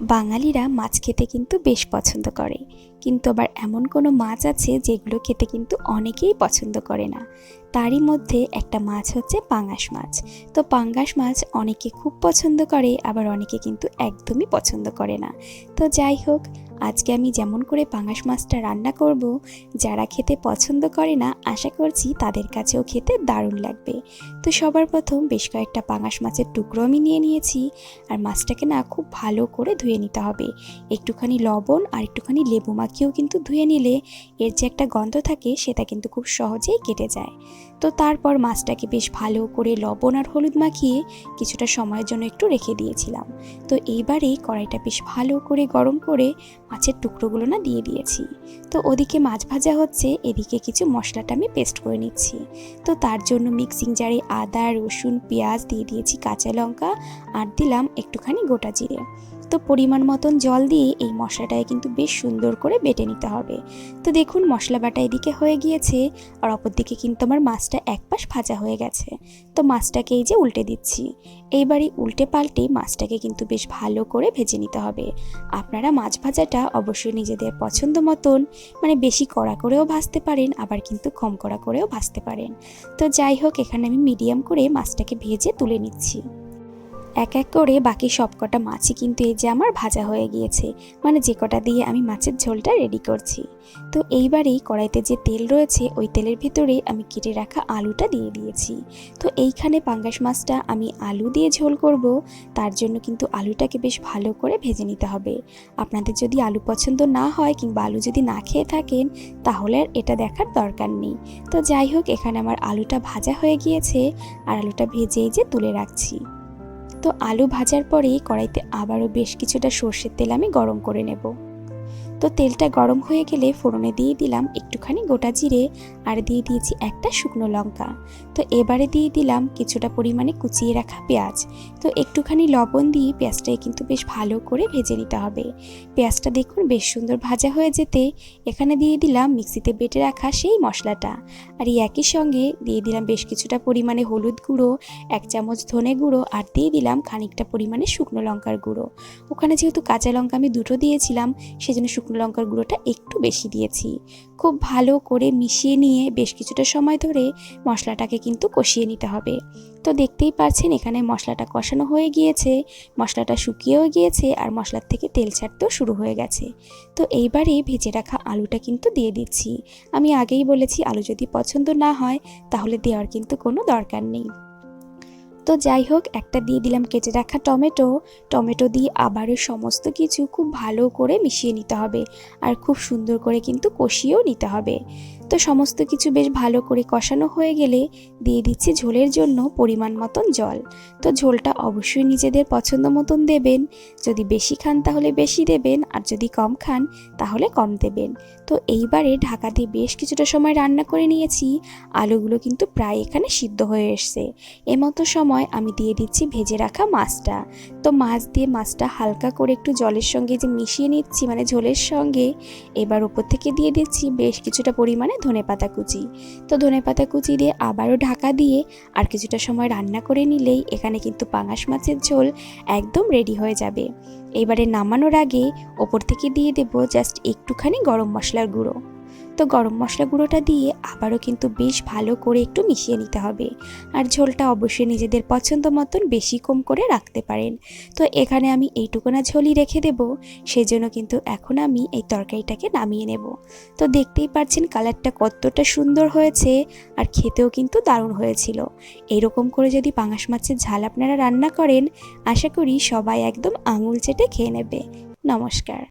বাঙালিরা মাছ খেতে কিন্তু বেশ পছন্দ করে। কিন্তু আবার এমন কোনো মাছ আছে যেগুলো খেতে কিন্তু অনেকেই পছন্দ করে না। তারই মধ্যে একটা মাছ হচ্ছে পাঙ্গাস মাছ। তো পাঙ্গাস মাছ অনেকে খুব পছন্দ করে, আবার অনেকে কিন্তু একদমই পছন্দ করে না। তো যাই হোক আজকে আমি যেমন করে পাঙ্গাস মাছটা রান্না করব, যারা খেতে পছন্দ করে না, আশা করছি তাদের কাছেও খেতে দারুণ লাগবে। তো সবার প্রথম বেশ কয়েকটা পাঙ্গাস মাছের টুকরো আমি নিয়ে নিয়েছি, আর মাছটাকে না খুব ভালো করে ধুয়ে নিতে হবে। একটুখানি লবণ আর একটুখানি লেবু মাখিয়েও কিন্তু ধুয়ে নিলে এর যে একটা গন্ধ থাকে, সেটা কিন্তু খুব সহজেই কেটে যায়। তো তারপর মাছটাকে বেশ ভালো করে লবণ আর হলুদ মাখিয়ে কিছুটা সময়ের জন্য একটু রেখে দিয়েছিলাম। তো এইবারে কড়াইটা বেশ ভালো করে গরম করে মাছের টুকরোগুলো না দিয়ে দিয়েছি। তো ওদিকে মাছ ভাজা হচ্ছে, এদিকে কিছু মশলাটা আমি পেস্ট করে নিচ্ছি। তো তার জন্য মিক্সিং জারে আদা, রসুন, পেঁয়াজ দিয়ে দিয়েছি কাঁচা লঙ্কা আর দিলাম একটুখানি গোটা জিরে। তো পরিমাণ মতন জল দিয়ে এই মশলাটায় কিন্তু বেশ সুন্দর করে বেটে নিতে হবে। তো দেখুন, মশলা বাটা এদিকে হয়ে গিয়েছে আর অপরদিকে কিন্তু আমার মাছটা এক পাশ ভাজা হয়ে গেছে। তো মাছটাকে এই যে উল্টে দিচ্ছি। এইবারই উল্টে পাল্টে মাছটাকে কিন্তু বেশ ভালো করে ভেজে নিতে হবে। আপনারা মাছ ভাজাটা অবশ্যই নিজেদের পছন্দ মতন মানে বেশি কড়া করেও ভাজতে পারেন, আবার কিন্তু কম কড়া করেও ভাজতে পারেন। তো যাই হোক, এখানে আমি মিডিয়াম করে মাছটাকে ভেজে তুলে নিচ্ছি। এক এক করে বাকি সব কটা মাছই কিন্তু এই যে আমার ভাজা হয়ে গিয়েছে। মানে যে কটা দিয়ে আমি মাছের ঝোলটা রেডি করছি। তো এইবারেই কড়াইতে যে তেল রয়েছে, ওই তেলের ভিতরে আমি কেটে রাখা আলুটা দিয়ে দিয়েছি। তো এইখানে পাঙ্গাস মাছটা আমি আলু দিয়ে ঝোল করব, তার জন্য কিন্তু আলুটাকে বেশ ভালো করে ভেজে নিতে হবে। আপনাদের যদি আলু পছন্দ না হয় কিংবা আলু যদি না খেয়ে থাকেন, তাহলে আর এটা দেখার দরকার নেই। তো যাই হোক, এখানে আমার আলুটা ভাজা হয়ে গিয়েছে, আর আলুটা ভেজেই যে তুলে রাখছি। তো আলু ভাজার পরেই কড়াইতে আবারও বেশ কিছুটা সর্ষের তেল আমি গরম করে নেব। তো তেলটা গরম হয়ে গেলে ফোড়নে দিয়ে দিলাম একটুখানি গোটা জিরে আর দিয়ে দিয়েছি একটা শুকনো লঙ্কা। তো এবারে দিয়ে দিলাম কিছুটা পরিমাণে কুচিয়ে রাখা পেঁয়াজ। তো একটুখানি লবণ দিয়ে পেঁয়াজটাকে কিন্তু বেশ ভালো করে ভেজে নিতে হবে। পেঁয়াজটা দেখুন বেশ সুন্দর ভাজা হয়ে যেতে। এখানে দিয়ে দিলাম মিক্সিতে বেটে রাখা সেই মশলাটা। আর এই একই সঙ্গে দিয়ে দিলাম বেশ কিছুটা পরিমাণে হলুদ গুঁড়ো, এক চামচ ধনে গুঁড়ো আর দিয়ে দিলাম খানিকটা পরিমাণে শুকনো লঙ্কার গুঁড়ো। ওখানে যেহেতু কাঁচা লঙ্কা আমি দুটো দিয়েছিলাম, সেজন্য শুকনো লঙ্কার গুঁড়োটা একটু বেশি দিয়েছি। খুব ভালো করে মিশিয়ে নিয়ে বেশ কিছুটা সময় ধরে মশলাটাকে কিন্তু কষিয়ে নিতে হবে। তো দেখতেই পাচ্ছেন এখানে মশলাটা কষানো হয়ে গিয়েছে, মশলাটা শুকিয়েও গিয়েছে আর মশলার থেকে তেল ছাড়তেও শুরু হয়ে গেছে। তো এইবারে ভেজে রাখা আলুটা কিন্তু দিয়ে দিচ্ছি। আমি আগেই বলেছি আলু যদি পছন্দ না হয় তাহলে দেওয়ার কিন্তু কোনো দরকার নেই। তো যাই হোক, একটা দিয়ে দিলাম কেটে রাখা টমেটো। টমেটো দিয়ে আবারও সমস্ত কিছু খুব ভালো করে মিশিয়ে নিতে হবে। আর খুব সুন্দর করে কিন্তু কষিয়েও নিতে হবে। তো সমস্ত কিছু বেশ ভালো করে কষানো হয়ে গেলে দিয়ে দিচ্ছি ঝোলের জন্য পরিমাণ মতন জল। তো ঝোলটা অবশ্যই নিজেদের পছন্দ মতন দেবেন। যদি বেশি খান তাহলে বেশি দেবেন, আর যদি কম খান তাহলে কম দেবেন। তো এইবারে ঢাকা দিয়ে বেশ কিছুটা সময় রান্না করে নিয়েছি। আলুগুলো কিন্তু প্রায় এখানে সিদ্ধ হয়ে এসছে। এমতো সময় আমি দিয়ে দিচ্ছি ভেজে রাখা মাছটা। তো মাছ দিয়ে মাছটা হালকা করে একটু জলের সঙ্গে যে মিশিয়ে নিচ্ছি মানে ঝোলের সঙ্গে, এবার উপর থেকে দিয়ে দিচ্ছি বেশ কিছুটা পরিমাণে ধনে পাতা কুচি? তো ধনে পাতা কুচি দিয়ে আবারও ঢাকা দিয়ে আর কিছুটা সময় রান্না করে নিলেই এখানে কিন্তু পাঙাশ মাছের ঝোল একদম রেডি হয়ে যাবে। এবারে নামানোর আগে ওপর থেকে দিয়ে দেবো জাস্ট একটুখানি গরম মশলার গুঁড়ো। তো গরম মশলা গুঁড়োটা দিয়ে আবারও কিন্তু বেশ ভালো করে একটু মিশিয়ে নিতে হবে। আর ঝোলটা অবশ্যই নিজেদের পছন্দ মতন বেশি কম করে রাখতে পারেন। তো এখানে আমি এইটুকুনা ঝোলই রেখে দেব, সেজন্য কিন্তু এখন আমি এই তরকারিটাকে নামিয়ে নেব। তো দেখতেই পাচ্ছেন কালারটা কতটা সুন্দর হয়েছে আর খেতেও কিন্তু দারুণ হয়েছিল। এরকম করে যদি পাঙাশ মাছের ঝাল আপনারা রান্না করেন, আশা করি সবাই একদম আঙুল চেটে খেয়ে নেবে। নমস্কার।